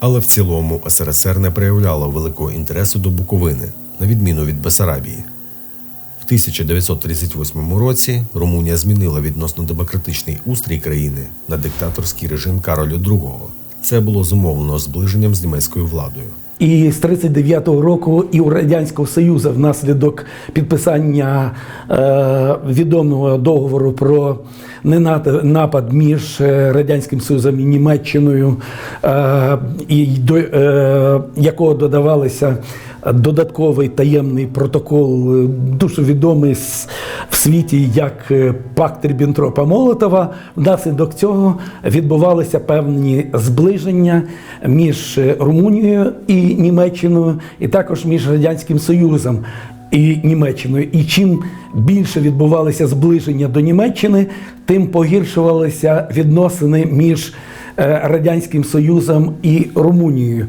Але в цілому СРСР не проявляло великого інтересу до Буковини, на відміну від Бесарабії. В 1938 році Румунія змінила відносно демократичний устрій країни на диктаторський режим Кароля II. Це було зумовлено зближенням з німецькою владою. І з 39-го року і у Радянського Союзу внаслідок підписання е, відомого договору про напад між е, Радянським Союзом і Німеччиною, е, і до е, якого додавалися додатковий таємний протокол, е, дуже відомий в світі як е, пакт Ріббентропа Молотова. Внаслідок цього відбувалися певні зближення між Румунією і Німеччиною, і також між Радянським Союзом і Німеччиною. І чим більше відбувалися зближення до Німеччини, тим погіршувалися відносини між е, Радянським Союзом і Румунією.